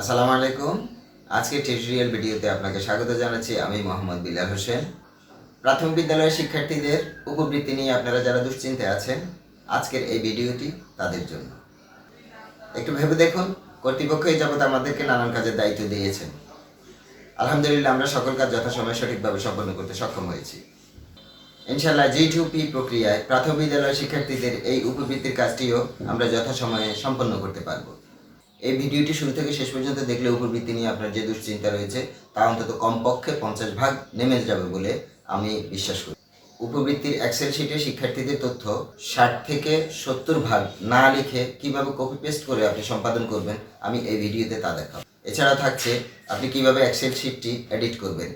আসসালামু আলাইকুম। আজকে টিউটোরিয়াল ভিডিওতে আপনাকে স্বাগত জানাচ্ছি। আমি মোহাম্মদ বিলাল হোসেন। প্রাথমিক বিদ্যালয়ের শিক্ষার্থীদের উপবৃত্তি নিয়ে আপনারা যারা দুশ্চিন্তায় আছেন, আজকের এই ভিডিওটি তাদের জন্য। একটু ভেবে দেখুন কর্তৃপক্ষ এই যাবৎ আমাদেরকে নানান কাজের দায়িত্ব দিয়েছেন। আলহামদুলিল্লাহ, আমরা সকল কাজ যথাসময়ে সঠিকভাবে সম্পন্ন করতে সক্ষম হয়েছি। ইনশাল্লাহ জিটিউপি প্রক্রিয়ায় প্রাথমিক বিদ্যালয়ের শিক্ষার্থীদের এই উপবৃত্তির কাজটিও আমরা যথাসময়ে সম্পন্ন করতে পারব। এই ভিডিওটি শুরু থেকে শেষ পর্যন্ত দেখলে উপবৃত্তি নিয়ে আপনার যে দুশ্চিন্তা রয়েছে, তা অন্তত কমপক্ষে পঞ্চাশ ভাগ নেমে যাবে বলে আমি বিশ্বাস করি। উপবৃত্তির এক্সেল শিটে শিক্ষার্থীদের তথ্য ষাট থেকে সত্তর ভাগ না লিখে কীভাবে কপি পেস্ট করে আপনি সম্পাদন করবেন, আমি এই ভিডিওতে তা দেখাবো। এছাড়া থাকছে আপনি কীভাবে এক্সেল শিটটি এডিট করবেন।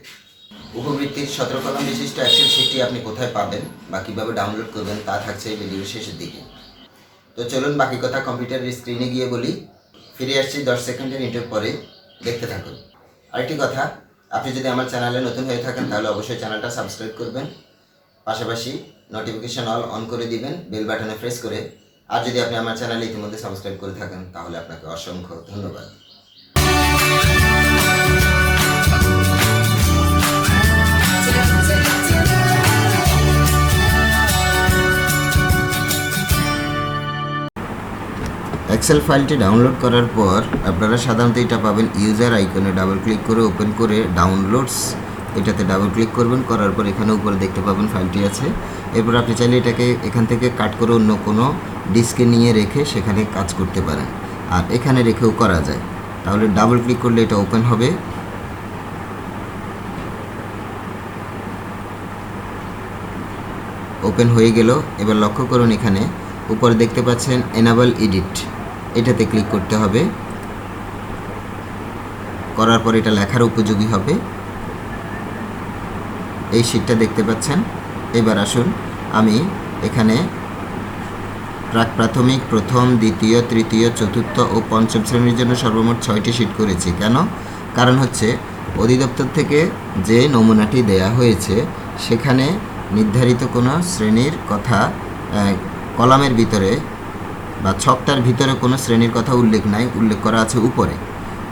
উপবৃত্তির সতেরো কলম বিশিষ্ট এক্সেল শিটটি আপনি কোথায় পাবেন বা কীভাবে ডাউনলোড করবেন, তা থাকছে এই ভিডিওর শেষের দিকে। তো চলুন বাকি কথা কম্পিউটারের স্ক্রিনে গিয়ে বলি। ফিরে আসছি দশ সেকেন্ডের ইন্টার পরে। দেখতে থাকুন। আরেকটি কথা, আপনি যদি আমার চ্যানেলে নতুন হয়ে থাকেন, তাহলে অবশ্যই চ্যানেলটা সাবস্ক্রাইব করবেন। পাশাপাশি নোটিফিকেশন অল অন করে দিবেন বেল বাটনে প্রেস করে। আর যদি আপনি আমার চ্যানেলে ইতিমধ্যে সাবস্ক্রাইব করে থাকেন, তাহলে আপনাকে অসংখ্য ধন্যবাদ। এক্সেল ফাইলটি ডাউনলোড করার পর আপনারা সাধারণত এটা পাবেন ইউজার আইকনে ডাবল ক্লিক করে ওপেন করে ডাউনলোডস এটাতে ডাবল ক্লিক করবেন, করার পর এখানে উপরে দেখতে পাবেন ফাইলটি আছে। এরপর আপনি চাইলে এটাকে এখান থেকে কাট করে অন্য কোনো ডিস্কে নিয়ে রেখে সেখানে কাজ করতে পারেন। আর এখানে রেখেও করা যায়। তাহলে ডাবল ক্লিক করলে এটা ওপেন হবে। ওপেন হয়ে গেল। এবার লক্ষ্য করুন এখানে উপরে দেখতে পাচ্ছেন এনাবল এডিট এটাতে ক্লিক করতে হবে। করার পর এটা লেখার উপযোগী হবে। এই শীটটা দেখতে পাচ্ছেন। এবার আসুন আমি এখানে প্রাক প্রাথমিক, প্রথম, দ্বিতীয়, তৃতীয়, চতুর্থ ও পঞ্চম শ্রেণির জন্য সর্বমোট ছয়টি শীট করেছি। কেন? কারণ হচ্ছে অধিদপ্তর থেকে যে নমুনাটি দেয়া হয়েছে, সেখানে নির্ধারিত কোনো শ্রেণির কথা কলামের ভিতরে বা ছকটার ভিতরে কোনো শ্রেণির কথা উল্লেখ নাই, উল্লেখ করা আছে উপরে।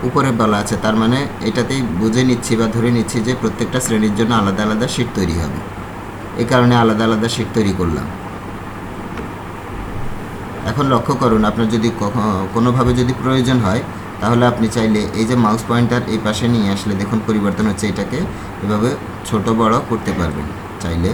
উপরে বলা আছে, তার মানে এটাতেই বুঝে নিচ্ছি বা ধরে নিচ্ছি যে প্রত্যেকটা শ্রেণির জন্য আলাদা আলাদা শীট তৈরি হবে। এই কারণে আলাদা আলাদা শীট তৈরি করলাম। এখন লক্ষ্য করুন, আপনার যদি কোনোভাবে যদি প্রয়োজন হয়, তাহলে আপনি চাইলে এই যে মাউস পয়েন্টার এই পাশে নিয়ে আসলে দেখুন পরিবর্তন হচ্ছে এটাকে, এভাবে ছোট বড় করতে পারবেন। চাইলে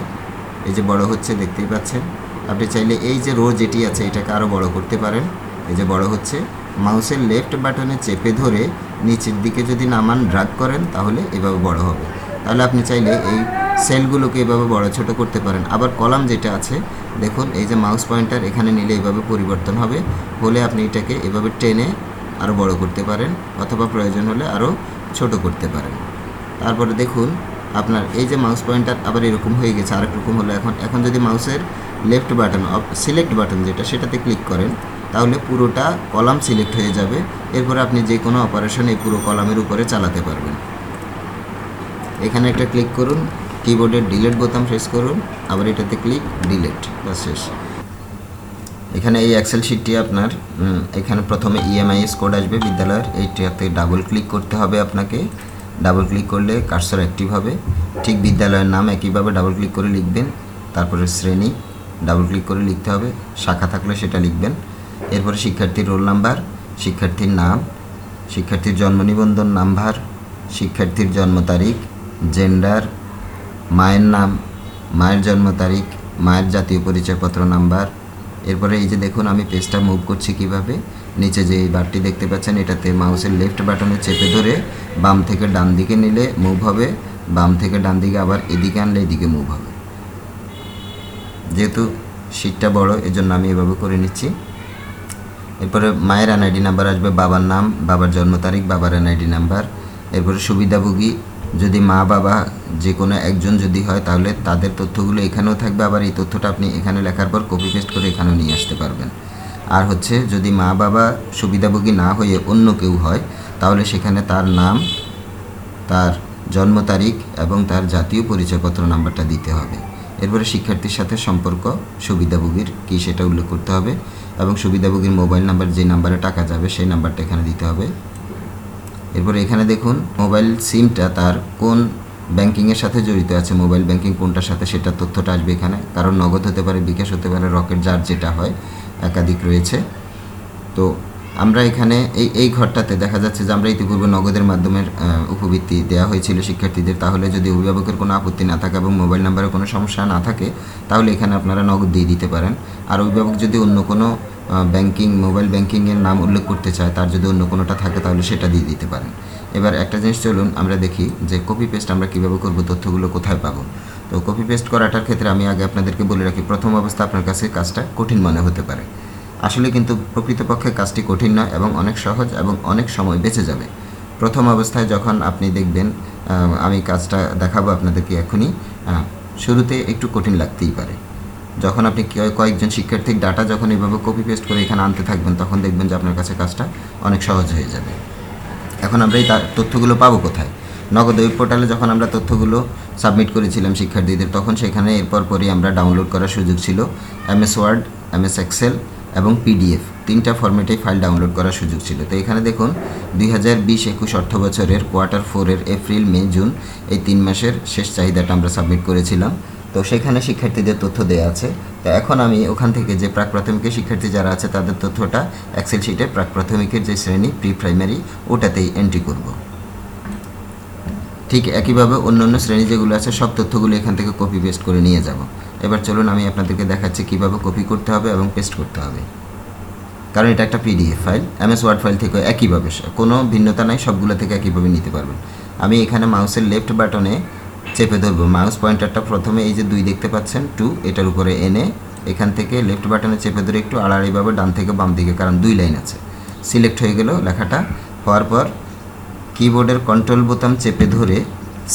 এই যে বড় হচ্ছে, দেখতেই পাচ্ছেন। আপনি চাইলে এই যে রো যেটি আছে, এটাকে আরও বড় করতে পারেন। এই যে বড় হচ্ছে। মাউসের লেফট বাটনে চেপে ধরে নিচের দিকে যদি নামান ড্রাগ করেন, তাহলে এভাবে বড় হবে। তাহলে আপনি চাইলে এই সেলগুলোকে এভাবে বড় ছোট করতে পারেন। আবার কলাম যেটা আছে, দেখুন, এই যে মাউস পয়েন্টার এখানে নিলে এইভাবে পরিবর্তন হবে। হলে আপনি এটাকে এভাবে টেনে আরও বড় করতে পারেন, অথবা প্রয়োজন হলে আরও ছোট করতে পারেন। তারপরে দেখুন, আপনার এই যে মাউস পয়েন্টার আবার এরকম হয়ে গেছে আরেক রকম হলো এখন। এখন যদি মাউসের লেফট বাটন সিলেক্ট বাটন যেটা, সেটাতে ক্লিক করেন। তাহলে পুরোটা কলাম সিলেক্ট হয়ে যাবে। এরপর আপনি যে কোনো অপারেশন এই পুরো কলামের উপরে চালাতে পারবেন। এখানে একটা ক্লিক করুন কিবোর্ডের ডিলেট বোতাম প্রেস করুন, আবার এটাতে ক্লিক ডিলেট বাস শেষ। এখানে এই এক্সেল শিটটি আপনার এখানে প্রথমে E ইএমআইএস কোড আসবে বিদ্যালয়ের। এইটাতে ডাবল ক্লিক করতে হবে আপনাকে। ডাবল ক্লিক করলে কার্সর অ্যাক্টিভ হবে। ঠিক বিদ্যালয়ের নাম একইভাবে ডাবল ক্লিক করে লিখবেন। তারপরে শ্রেণি ডাবল ক্লিক করে লিখতে হবে, শাখা থাকলে সেটা লিখবেন। এরপরে শিক্ষার্থীর রোল নাম্বার, শিক্ষার্থীর নাম, শিক্ষার্থীর জন্ম নিবন্ধন নাম্বার, শিক্ষার্থীর জন্ম তারিখ জেন্ডার মায়ের নাম, মায়ের জন্ম তারিখ, মায়ের জাতীয় পরিচয়পত্র নাম্বার। এরপরে এই যে দেখুন, আমি পেজটা মুভ করছি কীভাবে? নিচে যে এই বারটি দেখতে পাচ্ছেন, এটাতে মাউসের লেফট বাটনে চেপে ধরে বাম থেকে ডান দিকে নিলে মুভ হবে। বাম থেকে ডান দিকে আবার এদিকে আনলে এদিকে মুভ হবে। যেহেতু শীটটা বড়, এজন্য আমি এভাবে করে নিচ্ছি। এরপরে মায়ের এনআইডি নাম্বার আসবে, বাবার নাম, বাবার জন্ম তারিখ, বাবার এনআইডি নাম্বার। এরপরে সুবিধাভোগী, যদি মা, বাবা যে কোনো একজন যদি হয়, তাহলে তাদের তথ্যগুলো এখানেও থাকবে। আবার এই তথ্যটা আপনি এখানে লেখার পর কপি পেস্ট করে এখানেও নিয়ে আসতে পারবেন। আর হচ্ছে, যদি মা, বাবা সুবিধাভোগী না হয়ে অন্য কেউ হয়, তাহলে সেখানে তার নাম, তার জন্ম তারিখ এবং তার জাতীয় পরিচয়পত্র নাম্বারটা দিতে হবে। এরপরে শিক্ষার্থীর সাথে সম্পর্ক, সুবিধাভোগীর কী সেটা উল্লেখ করতে হবে এবং সুবিধাভোগীর মোবাইল নাম্বার, যে নাম্বারে টাকা যাবে সেই নাম্বারটা এখানে দিতে হবে। এরপরে এখানে দেখুন, মোবাইল সিমটা তার কোন ব্যাংকিংয়ের সাথে জড়িত আছে, মোবাইল ব্যাংকিং কোনটার সাথে সেটা তথ্যটা আসবে এখানে। কারণ নগদ হতে পারে, বিকাশ হতে পারে, রকেট যার যেটা হয়, একাধিক রয়েছে। তো আমরা এখানে এই এই ঘরটাতে দেখা যাচ্ছে যে আমরা ইতিপূর্বে নগদের মাধ্যমে উপবৃত্তি দেওয়া হয়েছিল শিক্ষার্থীদের। তাহলে যদি অভিভাবকের কোনো আপত্তি না থাকে এবং মোবাইল নাম্বারে কোনো সমস্যা না থাকে, তাহলে এখানে আপনারা নগদ দিয়ে দিতে পারেন। আর অভিভাবক যদি অন্য কোনো ব্যাংকিং, মোবাইল ব্যাংকিংয়ের নাম উল্লেখ করতে চায়, তার যদি অন্য কোনোটা থাকে, তাহলে সেটা দিয়ে দিতে পারেন। এবার একটা জিনিস চলুন, আমরা দেখি যে কপি পেস্ট আমরা কীভাবে করব, তথ্যগুলো কোথায় পাবো। তো কপি পেস্ট করাটার ক্ষেত্রে আমি আগে আপনাদেরকে বলে রাখি, প্রথম অবস্থা আপনার কাছে কাজটা কঠিন মনে হতে পারে। আসলে কিন্তু প্রকৃতপক্ষে কাজটি কঠিন নয় এবং অনেক সহজ এবং অনেক সময় বেঁচে যাবে। প্রথম অবস্থায় যখন আপনি দেখবেন আমি কাজটা দেখাবো আপনাদেরকে এখনই শুরুতে একটু কঠিন লাগতেই পারে। যখন আপনি কয়েকজন শিক্ষার্থীর ডাটা যখন এভাবে কপি পেস্ট করে এখানে আনতে থাকবেন, তখন দেখবেন যে আপনার কাছে কাজটা অনেক সহজ হয়ে যাবে। এখন আমরা এই তথ্যগুলো পাবো কোথায়? নগদ ওয়েব পোর্টালে যখন আমরা তথ্যগুলো সাবমিট করেছিলাম শিক্ষার্থীদের, তখন সেখানে এরপর পরই আমরা ডাউনলোড করার সুযোগ ছিল। এমএস ওয়ার্ড এমএস এক্সেল এবং পিডিএফ তিনটা ফরম্যাটেই ফাইল ডাউনলোড করার সুযোগ ছিল। তো এখানে দেখুন, দুই হাজার বিশ একুশ অর্থ বছরের কোয়ার্টার ফোরের এপ্রিল মে জুন এই তিন মাসের শেষ চাহিদাটা আমরা সাবমিট করেছিলাম। তো সেখানে শিক্ষার্থীদের তথ্য দেওয়া আছে। তো এখন আমি ওখান থেকে যে প্রাক প্রাথমিকের শিক্ষার্থী যারা আছে, তাদের তথ্যটা এক্সেল শিটে প্রাক প্রাথমিকের যে শ্রেণি প্রি প্রাইমারি ওটাতেই এন্ট্রি করব। ঠিক একইভাবে অন্য অন্য শ্রেণি যেগুলো আছে, সব তথ্যগুলো এখান থেকে কপি পেস্ট করে নিয়ে যাব। এবার চলুন আমি আপনাদেরকে দেখাচ্ছি কীভাবে কপি করতে হবে এবং পেস্ট করতে হবে। কারণ এটা একটা PDF file MS Word file থেকে একইভাবে কোনো ভিন্নতা নাই, সবগুলো থেকে একইভাবে নিতে পারবেন। আমি এখানে মাউসের লেফট বাটনে চেপে ধরবো। মাউস পয়েন্টারটা প্রথমে এই যে দুই দেখতে পাচ্ছেন টু এটার উপরে এনে এখান থেকে লেফট বাটনে চেপে ধরে একটু আড়াআড়িভাবে ডান থেকে বাম দিকে, কারণ দুই লাইন আছে। সিলেক্ট হয়ে গেল লেখাটা। হওয়ার পর কিবোর্ডের কন্ট্রোল বোতাম চেপে ধরে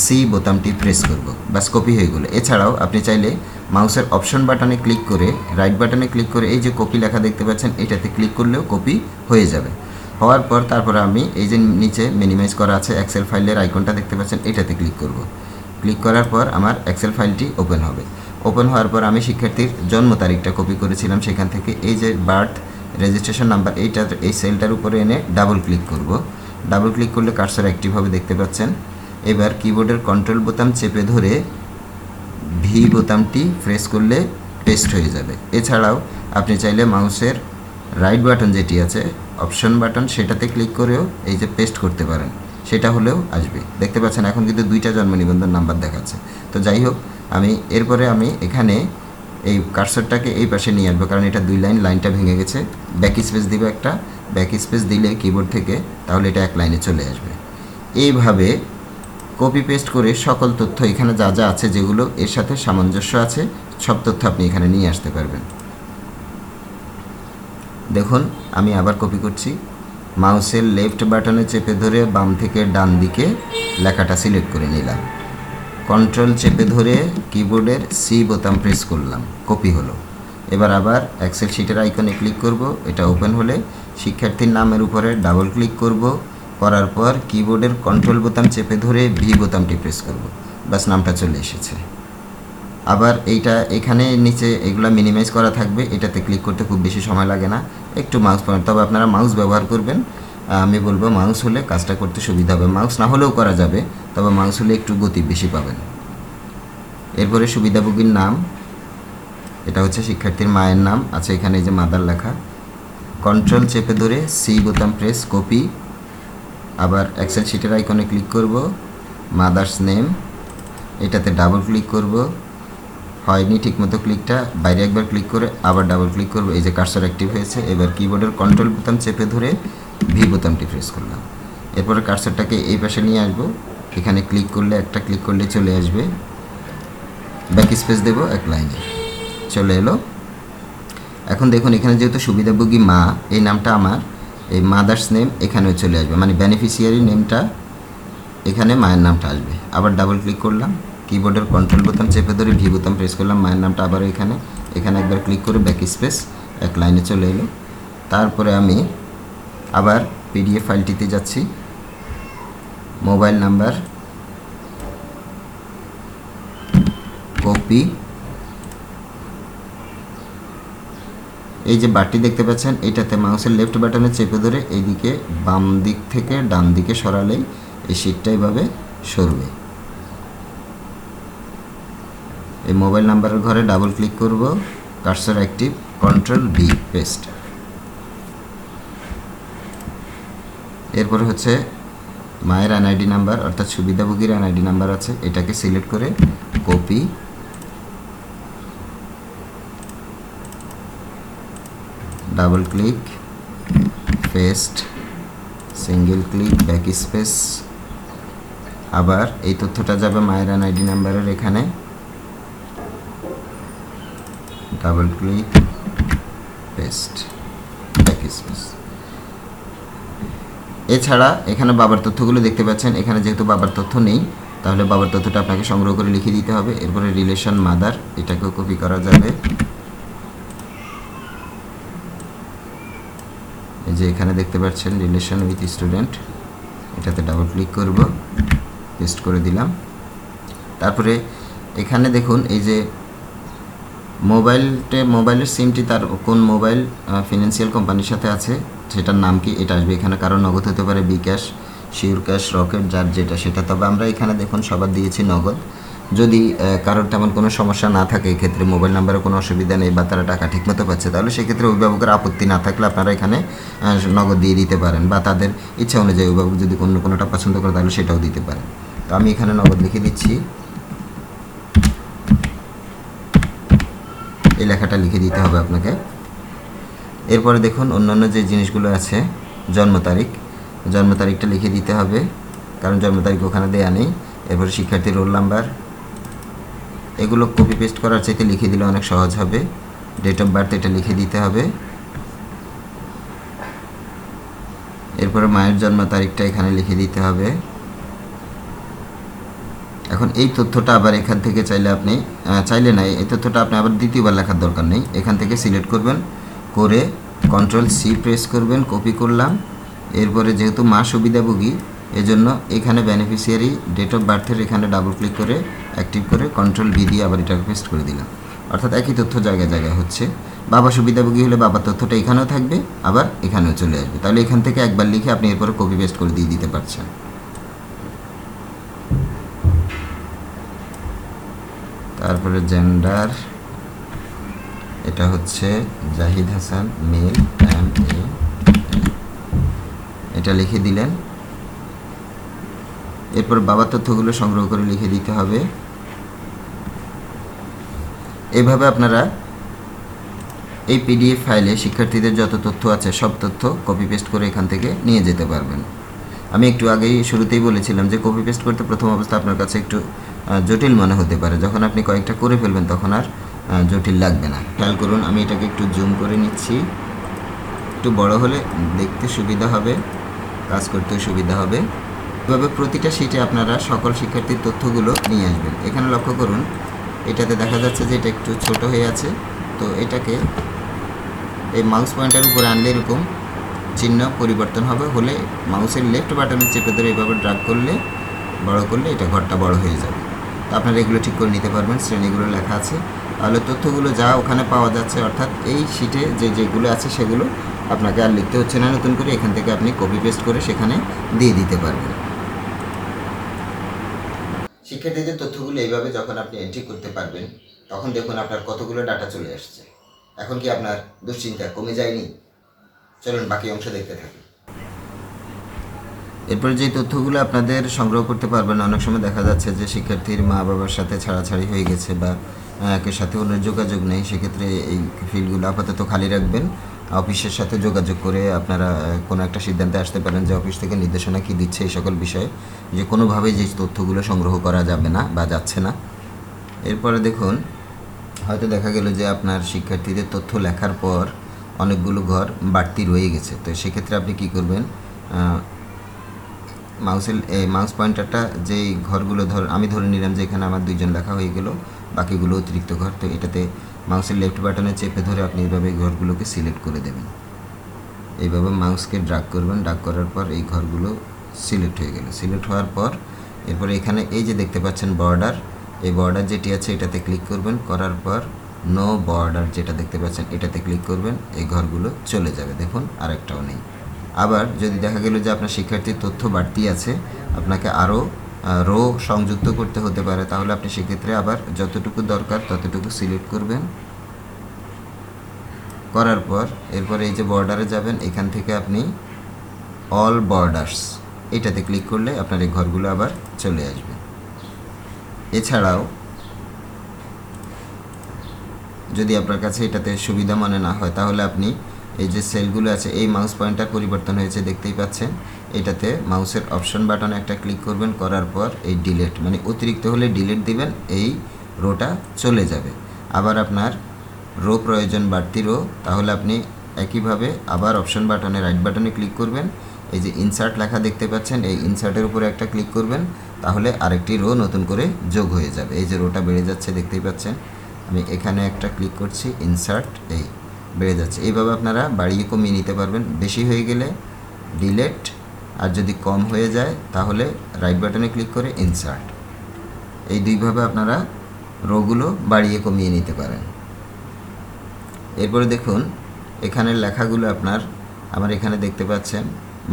সি বোতামটি প্রেস করব বাস কপি হয়ে গেলো। এছাড়াও আপনি চাইলে মাউসের অপশন বাটনে ক্লিক করে রাইট বাটনে ক্লিক করে এই যে কপি লেখা দেখতে পাচ্ছেন, এটাতে ক্লিক করলেও কপি হয়ে যাবে। হওয়ার পর তারপরে আমি এই যে নিচে মিনিমাইজ করা আছে এক্সেল ফাইলের আইকনটা দেখতে পাচ্ছেন, এটাতে ক্লিক করব। ক্লিক করার পর আমার এক্সেল ফাইলটি ওপেন হবে। ওপেন হওয়ার পর আমি শিক্ষার্থীর জন্ম তারিখটা কপি করেছিলাম, সেখান থেকে এই যে বার্থ রেজিস্ট্রেশন নাম্বার এইটার, এই সেলটার উপরে এনে ডাবল ক্লিক করব। ডাবল ক্লিক করলে কার্সর অ্যাক্টিভ হবে, দেখতে পাচ্ছেন। এবার কিবোর্ডের কন্ট্রোল বোতাম চেপে ধরে ভি বোতামটি প্রেস করলে পেস্ট হয়ে যাবে। এছাড়াও আপনি চাইলে মাউসের রাইট বাটন যেটি আছে অপশন বাটন সেটাতে ক্লিক করেও এই যে পেস্ট করতে পারেন। সেটা হলেও আসবে। দেখতে পাচ্ছেন, এখন কিন্তু দুইটা জন্ম নিবন্ধন নাম্বার দেখাচ্ছে। তো যাই হোক, আমি এরপরে আমি এখানে এই কার্সরটাকে এই পাশে নিয়ে আসব, কারণ এটা দুই লাইন লাইনটা ভেঙে গেছে। ব্যাক স্পেস দিব একটা। ব্যাক স্পেস দিলে কিবোর্ড থেকে তাহলে এটা এক লাইনে চলে আসবে। এইভাবে কপি পেস্ট করে সকল তথ্য এখানে যা যা আছে যেগুলো এর সাথে সামঞ্জস্য আছে, সব তথ্য আপনি এখানে নিয়ে আসতে পারবেন। দেখুন, আমি আবার কপি করছি। মাউসের লেফট বাটনে চেপে ধরে বাম থেকে ডান দিকে লেখাটা সিলেক্ট করে নিলাম। কন্ট্রোল চেপে ধরে কিবোর্ডের সি বোতাম প্রেস করলাম। কপি হলো। এবার আবার এক্সেল শিটের আইকনে ক্লিক করব। এটা ওপেন হলে শিক্ষার্থীর নামের উপরে ডাবল ক্লিক করব। করার পর কিবোর্ডের কন্ট্রোল বোতাম চেপে ধরে ভি বোতামটি প্রেস করব। বাস নামটা চলে এসেছে। আবার এইটা এখানে নিচে এগুলো মিনিমাইজ করা থাকবে। এটাতে ক্লিক করতে খুব বেশি সময় লাগে না। একটু মাউস পয়েন্ট তবে আপনারা মাউস ব্যবহার করবেন। আমি বলব মাউস হলে কাজটা করতে সুবিধা হবে। মাউস না হলেও করা যাবে। তবে মাউস হলে একটু গতি বেশি পাবেন। এরপরে সুবিধাভোগীর নাম। এটা হচ্ছে শিক্ষার্থীর মায়ের নাম। আছে এখানে এই যে মাদার লেখা। কন্ট্রোল চেপে ধরে সি বোতাম প্রেস কপি আবার এক্সেল শিটের আইকনে ক্লিক করব মাদার্স নেম এটাতে ডাবল ক্লিক করব, হয়নি ঠিকমতো ক্লিকটা বাইরে একবার ক্লিক করে আবার ডাবল ক্লিক করব, এই যে কার্সার অ্যাক্টিভ হয়েছে, এবার কিবোর্ডের কন্ট্রোল বোতাম চেপে ধরে ভি বোতামটি প্রেস করলাম। এরপরে কার্সারটাকে এই পাশে নিয়ে আসব, এখানে ক্লিক করলে, একটা ক্লিক করলে চলে আসবে। ব্যাক স্পেস দেবো এক লাইনে। চলে এলো। এখন দেখুন, এখানে যেহেতু সুবিধাভোগী মা, এই নামটা আমার। এই মাদার্স নেম এখানেও চলে আসবে। মানে বেনিফিশিয়ারি নেমটা এখানে মায়ের নামটা আসবে। আবার ডাবল ক্লিক করলাম কিবোর্ডের কন্ট্রোল বোতাম চেপে ধরে ভি বোতাম প্রেস করলাম, মায়ের নামটা আবার এখানে। এখানে একবার ক্লিক করে ব্যাক স্পেস এক লাইনে চলে এলো। তারপরে আমি আবার পিডিএফ ফাইলটিতে যাচ্ছি। মোবাইল নাম্বার কপি এই যে বাটটি দেখতে পাচ্ছেন, এটাতে মাউসের লেফট বাটনে চেপে ধরে এইদিকে বাম দিক থেকে ডান দিকে সরালেই এই শিটটা এভাবে সরবে। এই মোবাইল নাম্বারের ঘরে ডাবল ক্লিক করব cursor active control V paste এরপরে হচ্ছে মায়ের এনআইডি নাম্বার অর্থাৎ সুবিধাভোগীর এনআইডি নাম্বার আছে, এটাকে সিলেক্ট করে copy double click paste single click back space আবার এই তথ্যটা যাবে মায়ের এনআইডি নাম্বারের এখানে। Double click paste back space এছাড়া এখানে বাবার তথ্যগুলো দেখতে পাচ্ছেন। এখানে যেহেতু বাবার তথ্য নেই, তাহলে বাবার তথ্যটা আপনাকে সংগ্রহ করে লিখে দিতে হবে। এরপরে রিলেশন মাদার এটাকেও কপি করা যাবে। যে এখানে দেখতে পাচ্ছেন রিলেশন উইথ স্টুডেন্ট এটাতে ডাবল ক্লিক করব পেস্ট করে দিলাম। তারপরে এখানে দেখুন এই যে মোবাইলটে মোবাইলের সিমটি তার কোন মোবাইল ফিনান্সিয়াল কোম্পানির সাথে আছে, সেটার নাম কি, এটা আসবে এখানে। কারও নগদ হতে পারে বিকাশ শিওর ক্যাশ রকেট যার যেটা, সেটা। তবে আমরা এখানে দেখুন সবার দিয়েছি নগদ। যদি কারোর তেমন কোনো সমস্যা না থাকে, এক্ষেত্রে মোবাইল নাম্বারে কোনো অসুবিধা নেই বা তারা টাকা ঠিকমতো পাচ্ছে, তাহলে সেক্ষেত্রে অভিভাবকের আপত্তি না থাকলে আপনারা এখানে নগদ দিয়ে দিতে পারেন বা তাদের ইচ্ছা অনুযায়ী অভিভাবক যদি কোনো, কোনোটা পছন্দ করে, তাহলে সেটাও দিতে পারেন। তো আমি এখানে নগদ লিখে দিচ্ছি। এই লেখাটা লিখে দিতে হবে আপনাকে। এরপরে দেখুন, অন্যান্য যে জিনিসগুলো আছে, জন্ম তারিখ। জন্ম তারিখটা লিখে দিতে হবে, কারণ জন্ম তারিখ ওখানে দেয়া নেই। এরপরে শিক্ষার্থীর রোল নাম্বার এগুলো কপি পেস্ট করার চাইতে লিখে দিলে অনেক সহজ হবে। ডেট অফ বার্থ এটা লিখে দিতে হবে। এরপরে মায়ের জন্ম তারিখটা এখানে লিখে দিতে হবে। এখন এই তথ্যটা আবার এখান থেকে চাইলে আপনি চাইলে নাই এই তথ্যটা আপনি আবার দ্বিতীয়বার লেখার দরকার নেই। এখান থেকে সিলেক্ট করবেন, করে কন্ট্রোল সি প্রেস করবেন কপি করলাম। এরপরে যেহেতু মা সুবিধাভোগী এজন্য এখানে বেনিফিশিয়ারি ডেট অফ বার্থের এখানে ডাবল ক্লিক করে অ্যাক্টিভ করে কন্ট্রোল বি দিয়ে আবার এটাকে পেস্ট করে দিলাম। অর্থাৎ একই তথ্য জায়গায় জায়গায় হচ্ছে। বাবা সুবিধাভোগী হলে বাবার তথ্যটা এখানেও থাকবে, আবার এখানেও চলে আসবে। তাহলে এখান থেকে একবার লিখে আপনি এরপরে কপি পেস্ট করে দিয়ে দিতে পারছেন। তারপরে জেন্ডার এটা হচ্ছে জাহিদ হাসান মেল এটা লিখে দিলেন। এরপর বাবার তথ্যগুলো সংগ্রহ করে লিখে দিতে হবে। এভাবে আপনারা এই পিডিএফ ফাইলে শিক্ষার্থীদের যত তথ্য আছে, সব তথ্য কপি পেস্ট করে এখান থেকে নিয়ে যেতে পারবেন। আমি একটু আগেই শুরুতেই বলেছিলাম যে কপি পেস্ট করতে প্রথম অবস্থা আপনার কাছে একটু জটিল মনে হতে পারে। যখন আপনি কয়েকটা করে ফেলবেন, তখন আর জটিল লাগবে না। খেয়াল করুন, আমি এটাকে একটু জুম করে নিচ্ছি। একটু বড় হলে দেখতে সুবিধা হবে, কাজ করতেও সুবিধা হবে। এভাবে প্রতিটা শিটে আপনারা সকল শিক্ষার্থীর তথ্যগুলো নিয়ে আসবেন। এখানে লক্ষ্য করুন, এটাতে দেখা যাচ্ছে যে এটা একটু ছোট হয়ে আছে। তো এটাকে এই মাউস পয়েন্টের উপরে আনলে এরকম চিহ্ন পরিবর্তন হবে। হলে মাউসের লেফট বাটনে চেপে ধরে এভাবে ড্রাগ করলে, বড় করলে এটা ঘরটা বড় হয়ে যাবে। তো আপনারা এগুলো ঠিক করে নিতে পারবেন, শ্রেণীগুলো লেখা আছে। তাহলে তথ্যগুলো যা ওখানে পাওয়া যাচ্ছে, অর্থাৎ এই শিটে যে যেগুলো আছে সেগুলো আপনাকে আর লিখতে হচ্ছে না। নতুন করে এখান থেকে আপনি কপি পেস্ট করে সেখানে দিয়ে দিতে পারবেন। শিক্ষার্থীদের তথ্যগুলো এইভাবে যখন আপনি এন্ট্রি করতে পারবেন, তখন দেখুন আপনার কতগুলো ডাটা চলে আসছে। এখন কি আপনার দুশ্চিন্তা কমে যায়নি? চলুন বাকি অংশ দেখতে থাকি এরপরে যে তথ্যগুলো আপনাদের সংগ্রহ করতে পারবেন, অনেক সময় দেখা যাচ্ছে যে শিক্ষার্থীর মা বাবার সাথে ছাড়াছাড়ি হয়ে গেছে বা একের সাথে অন্য যোগাযোগ নেই, সেক্ষেত্রে এই ফিল্ডগুলো আপাতত খালি রাখবেন। অফিসের সাথে যোগাযোগ করে আপনারা কোনো একটা সিদ্ধান্তে আসতে পারেন যে অফিস থেকে নির্দেশনা কী দিচ্ছে এই সকল বিষয়ে। যে কোনোভাবেই যে তথ্যগুলো সংগ্রহ করা যাবে না বা যাচ্ছে না। এরপরে দেখুন, হয়তো দেখা গেল যে আপনার শিক্ষার্থীদের তথ্য লেখার পর অনেকগুলো ঘর বাড়তি রয়ে গেছে। তো সেক্ষেত্রে আপনি কি করবেন? মাউসের মাউস পয়েন্টারটা যেই ঘরগুলো ধর, আমি ধরে নিলাম যে এখানে আমার দুইজন লেখা হয়ে গেল, বাকিগুলো অতিরিক্ত ঘর। তো এটাতে মাউসের লেফট বাটনে চেপে ধরে আপনি এইভাবে এই ঘরগুলোকে সিলেক্ট করে দেবেন। এইভাবে মাউসকে ড্রাগ করবেন। ড্রাগ করার পর এই ঘরগুলো সিলেক্ট হয়ে গেল। সিলেক্ট হওয়ার পর এরপর এখানে এই যে দেখতে পাচ্ছেন বর্ডার এই বর্ডার যেটি আছে এটাতে ক্লিক করবেন। করার পর নো বর্ডার যেটা দেখতে পাচ্ছেন, এটাতে ক্লিক করবেন। এই ঘরগুলো চলে যাবে। দেখুন, আরেকটাও নেই। আবার যদি দেখা গেল যে আপনার শিক্ষার্থীর তথ্য বাড়তি আছে, আপনাকে আরও রো সংযুক্ত করতে হতে পারে, তাহলে আপনি সেক্ষেত্রে আবার যতটুকু দরকার ততটুকু সিলেক্ট করবেন। করার পর এরপরে এই যে বর্ডারে যাবেন, এখান থেকে আপনি অল বর্ডার্স এটাতে ক্লিক করলে আপনার এই ঘরগুলো আবার চলে আসবে। এছাড়াও, যদি আপনার কাছে এটাতে সুবিধা মনে না হয়, তাহলে আপনি এই যে সেলগুলো আছে, এই মাউস পয়েন্টার পরিবর্তন হয়েছে, দেখতেই পাচ্ছেন। এটাতে মাউসের অপশন বাটনে একটা ক্লিক করবেন, করার পর এই ডিলেট মানে অতিরিক্ত হলে ডিলেট দিবেন, এই রোটা চলে যাবে। আবার আপনার রো প্রয়োজন বাড়তি রো, তাহলে আপনি একইভাবে আবার অপশন বাটনে, রাইট বাটনে ক্লিক করবেন। এই যে ইনসার্ট লেখা দেখতে পাচ্ছেন, এই ইনসার্টের উপরে একটা ক্লিক করবেন, তাহলে আরেকটি রো নতুন করে যোগ হয়ে যাবে। এই যে রোটা বেড়ে যাচ্ছে, দেখতেই পাচ্ছেন। আমি এখানে একটা ক্লিক করছি ইনসার্ট এই বেড়ে যাচ্ছে। এইভাবে আপনারা বাড়িয়ে কমিয়ে নিতে পারবেন। বেশি হয়ে গেলে ডিলেট আর যদি কম হয়ে যায়, তাহলে রাইট বাটনে ক্লিক করে ইনসার্ট এই দুইভাবে আপনারা রোগুলো বাড়িয়ে কমিয়ে নিতে পারেন। এরপরে দেখুন, এখানের লেখাগুলো আপনার, আমার এখানে দেখতে পাচ্ছেন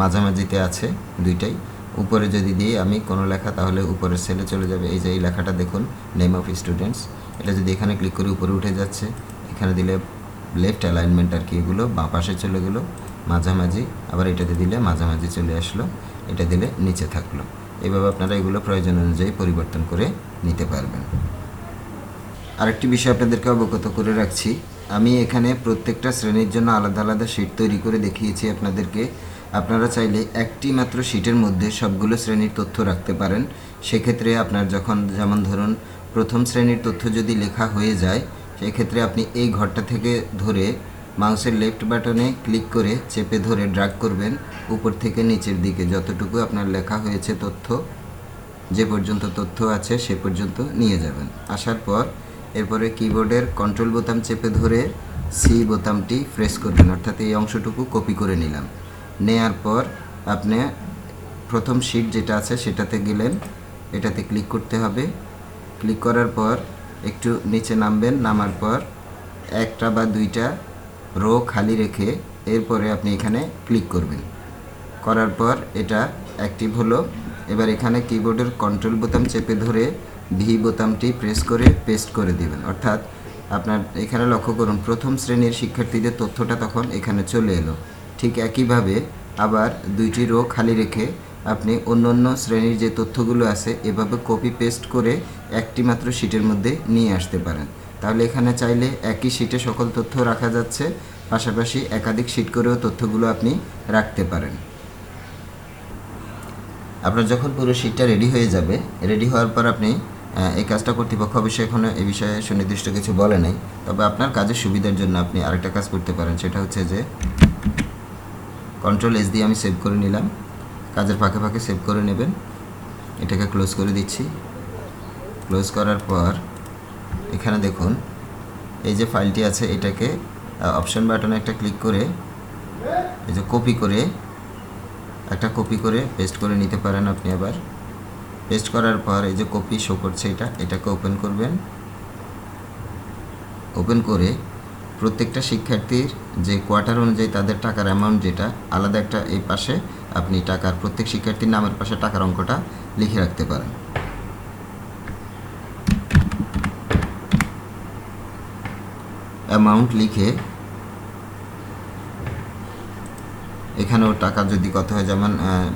মাঝামাঝিতে আছে দুইটাই। উপরে যদি দিই আমি কোনো লেখা, তাহলে উপরের সেলে চলে যাবে। এই যে এই লেখাটা দেখুন নেম অফ স্টুডেন্টস এটা যদি এখানে ক্লিক করে উপরে উঠে যাচ্ছে, এখানে দিলে লেফট অ্যালাইনমেন্ট আর কি এগুলো, বাঁ পাশে চলে গেলো, মাঝামাঝি। আবার এটাতে দিলে মাঝামাঝি চলে আসলো, এটা দিলে নিচে থাকল। এইভাবে আপনারা এগুলো প্রয়োজন অনুযায়ী পরিবর্তন করে নিতে পারবেন। আরেকটি বিষয় আপনাদেরকে অবগত করে রাখছি। আমি এখানে প্রত্যেকটা শ্রেণির জন্য আলাদা আলাদা শিট তৈরি করে দেখিয়েছি আপনাদেরকে। আপনারা চাইলে একটি মাত্র শিটের মধ্যে সবগুলো শ্রেণির তথ্য রাখতে পারেন। সেক্ষেত্রে আপনার যখন, যেমন ধরুন, প্রথম শ্রেণির তথ্য যদি লেখা হয়ে যায়, সেক্ষেত্রে আপনি এই ঘরটা থেকে ধরে মাউসের লেফট বাটনে ক্লিক করে চেপে ধরে ড্রাগ করবেন। উপর থেকে নিচের দিকে যতটুকু আপনার লেখা হয়েছে তথ্য, যে পর্যন্ত তথ্য আছে সে পর্যন্ত নিয়ে যাবেন। আসার পর এরপরে কিবোর্ডের কন্ট্রোল বোতাম চেপে ধরে সি বোতামটি প্রেস করবেন। অর্থাৎ এই অংশটুকু কপি করে নিলাম। নেয়ার পর আপনি প্রথম শিট যেটা আছে সেটাতে গেলেন, এটাতে ক্লিক করতে হবে। ক্লিক করার পর একটু নিচে নামবেন, নামার পর একটা বা দুইটা রো খালি রেখে এরপরে আপনি এখানে ক্লিক করবেন। করার পর এটা অ্যাক্টিভ হলো। এবার এখানে কিবোর্ডের কন্ট্রোল বোতাম চেপে ধরে ভি বোতামটি প্রেস করে পেস্ট করে দিবেন। অর্থাৎ আপনার এখানে লক্ষ্য করুন, প্রথম শ্রেণির শিক্ষার্থীদের তথ্যটা তখন এখানে চলে এলো। ঠিক একইভাবে আবার দুইটি রো খালি রেখে আপনি অন্য অন্য শ্রেণির যে তথ্যগুলো আছে, এভাবে কপি পেস্ট করে একটি মাত্র শিটের মধ্যে নিয়ে আসতে পারেন। তাহলে এখানে চাইলে একই শিটে সকল তথ্য রাখা যাচ্ছে, পাশাপাশি একাধিক শিট করেও তথ্যগুলো আপনি রাখতে পারেন। আপনার যখন পুরো শিটটা রেডি হয়ে যাবে রেডি হওয়ার পর আপনি এই কাজটা কর্তৃপক্ষ অবশ্যই এখনও এই বিষয়ে সুনির্দিষ্ট কিছু বলে নাই। তবে আপনার কাজের সুবিধার জন্য আপনি আরেকটা কাজ করতে পারেন, সেটা হচ্ছে যে কন্ট্রোল এস দিয়ে আমি সেভ করে নিলাম। কাজের ফাঁকে ফাঁকে সেভ করে নেবেন। এটাকে ক্লোজ করে দিচ্ছি। ক্লোজ করার পর এখানে দেখুন, এই যে ফাইলটি আছে, এটাকে অপশন বাটনে একটা ক্লিক করে, এই যে কপি করে, একটা কপি করে পেস্ট করে নিতে পারেন আপনি আবার। পেস্ট করার পর এই যে কপি শো করছে এটা, এটাকে ওপেন করবেন। ওপেন করে প্রত্যেকটা শিক্ষার্থীর যে কোয়ার্টার অনুযায়ী তাদের টাকার অ্যামাউন্ট যেটা, আলাদা একটা এই পাশে আপনি টাকার প্রত্যেক শিক্ষার্থীর নামের পাশে টাকার অঙ্কটা লিখে রাখতে পারেন। অ্যামাউন্ট লিখে এখানেও টাকা যদি কত হয়, যেমন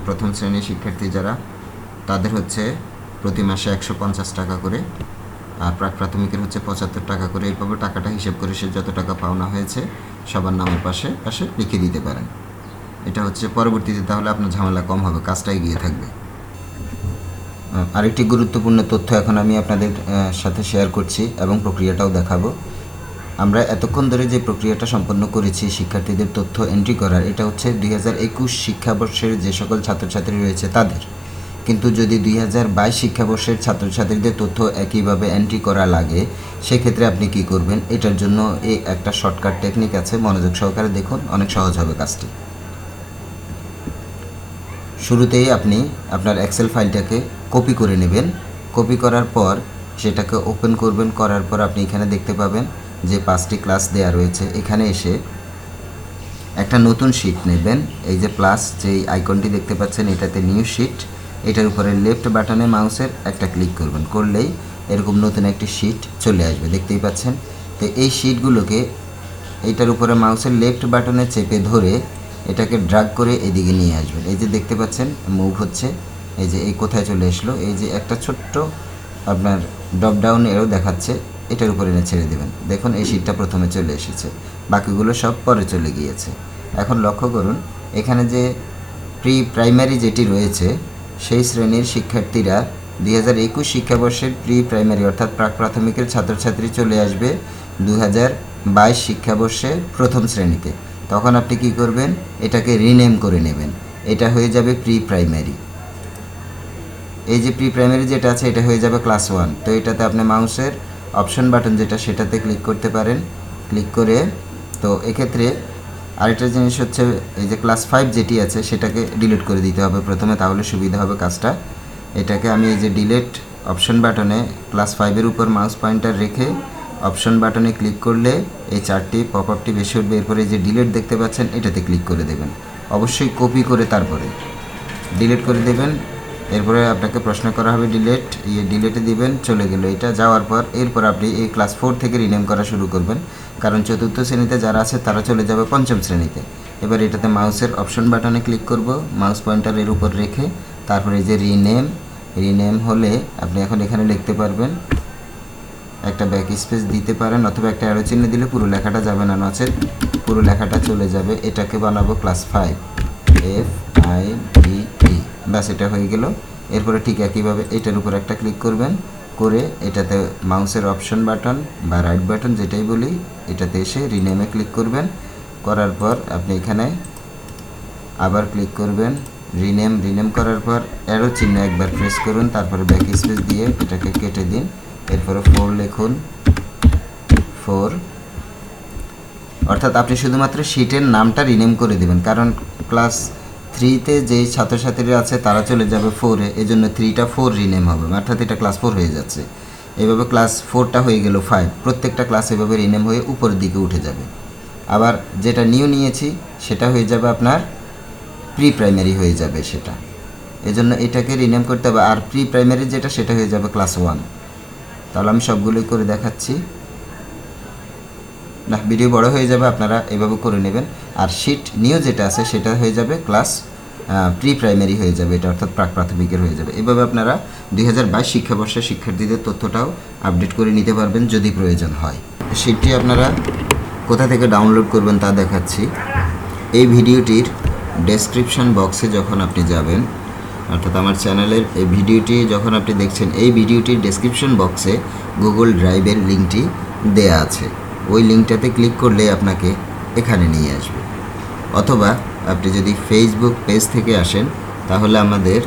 প্রথম শ্রেণির শিক্ষার্থী যারা, তাদের হচ্ছে প্রতি মাসে একশো পঞ্চাশ টাকা করে আর প্রাক প্রাথমিকের হচ্ছে পঁচাত্তর টাকা করে এইভাবে টাকাটা হিসেব করে সে যত টাকা পাওনা হয়েছে, সবার নামের পাশে পাশে লিখে দিতে পারেন। এটা হচ্ছে পরবর্তীতে তাহলে আপনার ঝামেলা কম হবে, কাজটা এগিয়ে থাকবে। আরেকটি গুরুত্বপূর্ণ তথ্য এখন আমি আপনাদের সাথে শেয়ার করছি এবং প্রক্রিয়াটাও দেখাবো। আমরা এতক্ষণ ধরে যে প্রক্রিয়াটা সম্পন্ন করেছি, শিক্ষার্থীদের তথ্য এন্ট্রি করার, এটা হচ্ছে দুই হাজার একুশ শিক্ষাবর্ষের যে সকল ছাত্রছাত্রী রয়েছে তাদের। কিন্তু যদি দুই হাজার বাইশ শিক্ষাবর্ষের ছাত্রছাত্রীদের তথ্য একইভাবে এন্ট্রি করা লাগে, সেক্ষেত্রে আপনি কি করবেন? এটার জন্য এই একটা শর্টকাট টেকনিক আছে, মনোযোগ সহকারে দেখুন, অনেক সহজ হবে কাজটি। শুরুতেই আপনি আপনার এক্সেল ফাইলটাকে কপি করে নেবেন। কপি করার পর সেটাকে ওপেন করবেন, করার পর আপনি এখানে দেখতে পাবেন যে পাঁচটি ক্লাস দেয়া রয়েছে। এখানে এসে একটা নতুন শিট নেবেন। এই যে প্লাস যেই আইকনটি দেখতে পাচ্ছেন, এটাতে নিউ শিট এটার উপরে লেফট বাটনে মাউসের একটা ক্লিক করবেন। করলেই এরকম নতুন একটি শিট চলে আসবে, দেখতেই পাচ্ছেন? তো এই শিটগুলোকে এইটার উপরে মাউসের লেফট বাটনে চেপে ধরে এটাকে ড্রাগ করে এদিকে নিয়ে আসবেন। এই যে দেখতে পাচ্ছেন মুভ হচ্ছে। এই যে এই কোথায় চলে আসলো? এই যে একটা ছোট্ট আপনার ড্রপ ডাউন এরও দেখাচ্ছে, এটার উপরে এনে ছেড়ে দেবেন। দেখুন, এই শিটটা প্রথমে চলে এসেছে। বাকিগুলো সব পরে চলে গিয়েছে। এখন লক্ষ্য করুন, এখানে যে প্রি প্রাইমারি যেটি রয়েছে সেই শ্রেণির শিক্ষার্থীরা দুই হাজার একুশ শিক্ষাবর্ষের প্রি প্রাইমারি অর্থাৎ প্রাক প্রাথমিকের ছাত্রছাত্রী চলে আসবে দু হাজার বাইশ শিক্ষাবর্ষে প্রথম শ্রেণীতে। তখন আপনি কি করবেন? এটাকে রিনেম করে নেবেন। এটা হয়ে যাবে প্রি প্রাইমারি এই যে প্রি প্রাইমারি যেটা আছে, এটা হয়ে যাবে ক্লাস ওয়ান। তো এটাতে আপনি মাউসের অপশন বাটন যেটা, সেটাতে ক্লিক করতে পারেন। ক্লিক করে তো এক্ষেত্রে আরেকটা জিনিস হচ্ছে এই যে ক্লাস ফাইভ যেটি আছে সেটাকে ডিলিট করে দিতে হবে প্রথমে, তাহলে সুবিধা হবে কাজটা। এটাকে আমি এই যে ডিলেট অপশন বাটনে ক্লাস ফাইভের উপর মাউস পয়েন্টার রেখে অপশন বাটনে ক্লিক করলে এই চারটি পপ আপটি বেশি উঠবে। এরপরে যে ডিলেট দেখতে পাচ্ছেন, এটাতে ক্লিক করে দেবেন। অবশ্যই কপি করে তারপরে ডিলিট করে দেবেন। এরপরে আপনাকে প্রশ্ন করা হবে ডিলেট ইয়ে ডিলেটে দিবেন, চলে গেল এটা, যাওয়ার পর এরপর আপনি এই ক্লাস ফোর থেকে রিনেম করা শুরু করবেন। কারণ চতুর্থ শ্রেণীতে যারা আছে, তারা চলে যাবে পঞ্চম শ্রেণীতে। এবার এটাতে মাউসের অপশন বাটনে ক্লিক করব। মাউস পয়েন্টার এর উপর রেখে তারপরে যে রিনেম রিনেম হলে আপনি এখন এখানে লিখতে পারবেন। একটা ব্যাক স্পেস দিতে পারেন, অথবা একটা অ্যারো চিহ্ন দিলে পুরো লেখাটা যাবে না নচেত পুরো লেখাটা চলে যাবে। এটাকে বানাবো class five F I E ব্যাস, এটা হয়ে গেল। এরপরে ঠিক একইভাবে এটার উপর একটা ক্লিক করবেন। করে এটাতে মাউসের অপশন বাটন বা রাইট বাটন যেটাই বলি, এটাতে এসে রিনেমে ক্লিক করবেন। করার পর আপনি এখানে আবার ক্লিক করবেন রিনেম রিনেম করার পর অ্যারো চিহ্ন একবার প্রেস করুন, তারপরে ব্যাক স্পেস দিয়ে এটাকে কেটে দিন। এরপরে ফোর লিখুন। ফোর অর্থাৎ আপনি শুধুমাত্র শিটের নামটা রিনেম করে দেবেন, কারণ ক্লাস থ্রিতে যেই ছাত্রছাত্রীরা আছে, তারা চলে যাবে ফোরে এই জন্য থ্রিটা ফোর রিনেম হবে। অর্থাৎ এটা ক্লাস ফোর হয়ে যাচ্ছে। এভাবে ক্লাস ফোরটা হয়ে গেল ফাইভ প্রত্যেকটা ক্লাস এভাবে রিনেম হয়ে উপরের দিকে উঠে যাবে। আবার যেটা নিউ নিয়েছি, সেটা হয়ে যাবে আপনার প্রি প্রাইমারি হয়ে যাবে সেটা। এজন্য এটাকে রিনেম করতে হবে। আর প্রি প্রাইমারি যেটা, সেটা হয়ে যাবে ক্লাস ওয়ান তাহলে আমি সবগুলোই করে দেখাচ্ছি। না, ভিডিও বড় হয়ে যাবে, আপনারা এভাবে করে নেবেন। আর শিট নিউ যেটা আছে, সেটা হয়ে যাবে ক্লাস প্রি প্রাইমারি হয়ে যাবে, এটা অর্থাৎ প্রাক প্রাথমিকের হয়ে যাবে। এভাবে আপনারা দুই হাজার বাইশ শিক্ষাবর্ষের শিক্ষার্থীদের তথ্যটাও আপডেট করে নিতে পারবেন যদি প্রয়োজন হয়। শিটটি আপনারা কোথা থেকে ডাউনলোড করবেন তা দেখাচ্ছি। এই ভিডিওটির ডেসক্রিপশন বক্সে যখন আপনি যাবেন, অর্থাৎ আমার চ্যানেলের এই ভিডিওটি যখন আপনি দেখছেন, এই ভিডিওটির ডেসক্রিপশন বক্সে গুগল ড্রাইভের লিঙ্কটি দেয়া আছে। ওই লিঙ্কটাতে ক্লিক করলে আপনাকে এখানে নিয়ে আসবে। অথবা আপনি যদি ফেসবুক পেজ থেকে আসেন, তাহলে আমাদের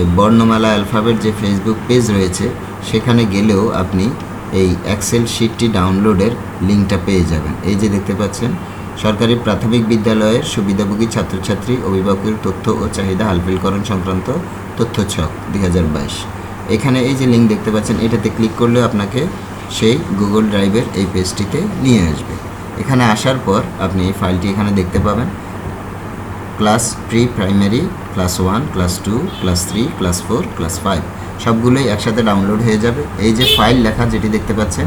এই বর্ণমালা অ্যালফাবেট যে ফেসবুক পেজ রয়েছে, সেখানে গেলেও আপনি এই এক্সেল শিটটি ডাউনলোডের লিঙ্কটা পেয়ে যাবেন। এই যে দেখতে পাচ্ছেন, সরকারি প্রাথমিক বিদ্যালয়ের সুবিধাভোগী ছাত্রছাত্রী, অভিভাবকের তথ্য ও চাহিদা হালফিলকরণ সংক্রান্ত তথ্য ছক দুই হাজার বাইশ। এখানে এই যে লিঙ্ক দেখতে পাচ্ছেন, এটাতে ক্লিক করলে আপনাকে সেই গুগল ড্রাইভের এই পেজটিতে নিয়ে আসবে। এখানে আসার পর আপনি এই ফাইলটি এখানে দেখতে পাবেন। Class pre primary class one class two class three class four class five সবগুলোই একসাথে ডাউনলোড হয়ে যাবে। এই যে ফাইল লেখা যেটি দেখতে পাচ্ছেন,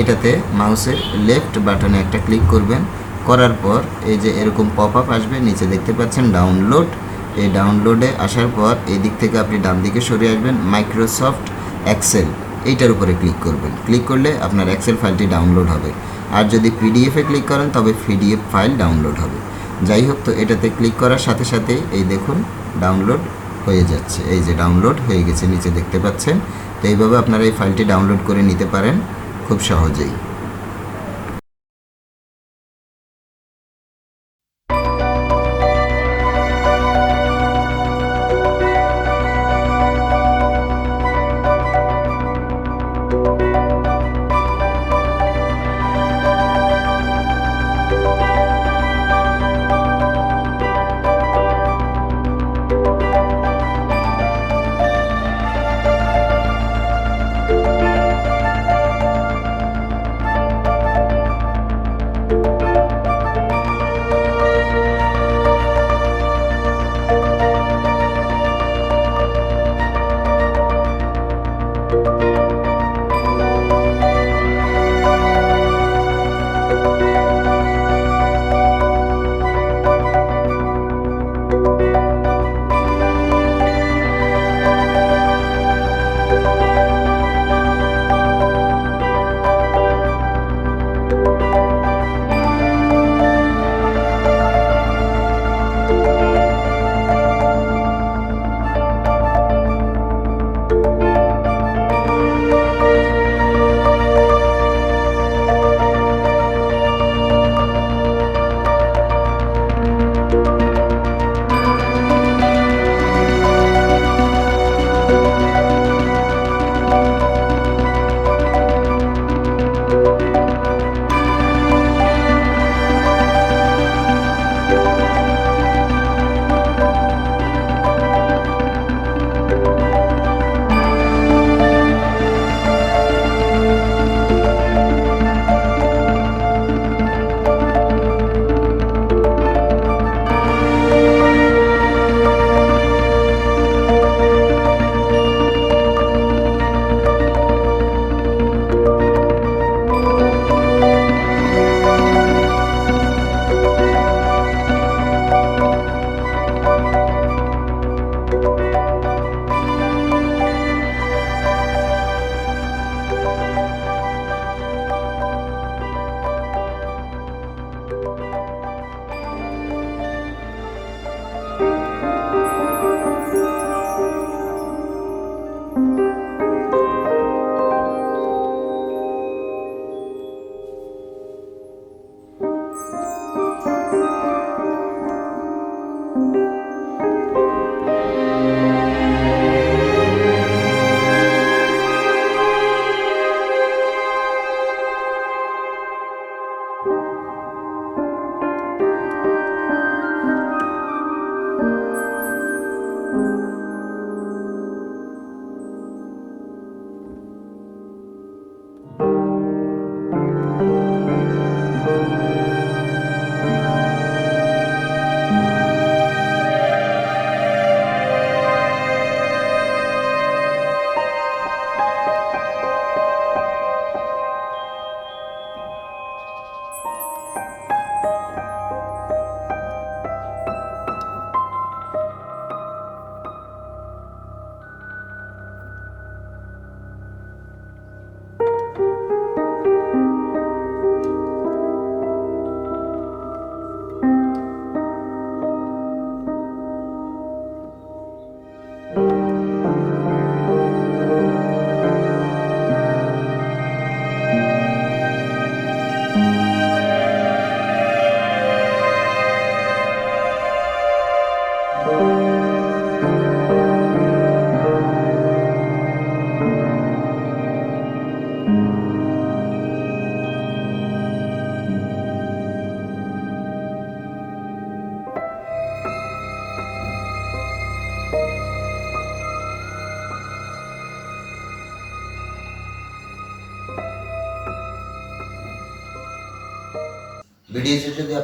এটাতে মাউসের লেফট বাটনে একটা ক্লিক করবেন। করার পর এই যে এরকম পপ আপ আসবে, নিচে দেখতে পাচ্ছেন ডাউনলোড এই ডাউনলোডে আসার পর এই দিক থেকে আপনি ডান দিকে সরে আসবেন মাইক্রোসফট এক্সেল এইটার উপরে ক্লিক করবেন। ক্লিক করলে আপনার এক্সেল ফাইলটি ডাউনলোড হবে। আর যদি পিডিএফে ক্লিক করেন, তবে পিডিএফ ফাইল ডাউনলোড হবে। যাই হোক, তো এটাতে ক্লিক করার সাথে সাথে এই দেখুন ডাউনলোড হয়ে যাচ্ছে। এই যে ডাউনলোড হয়ে গেছে, নিচে দেখতে পাচ্ছেন। তো এইভাবে আপনারা এই ফাইলটি ডাউনলোড করে নিতে পারেন খুব সহজেই।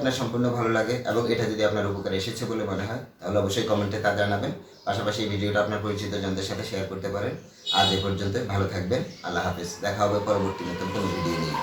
আপনার সম্পূর্ণ ভালো লাগে এবং এটা যদি আপনার উপকার এসেছে বলে মনে হয়, তাহলে অবশ্যই কমেন্টে তা জানাবেন। পাশাপাশি এই ভিডিওটা আপনার পরিচিত জনদের সাথে শেয়ার করতে পারেন। আজ এ পর্যন্ত ভালো থাকবেন, আল্লাহ হাফিজ। দেখা হবে পরবর্তী নতুন কোনো ভিডিও নিয়ে।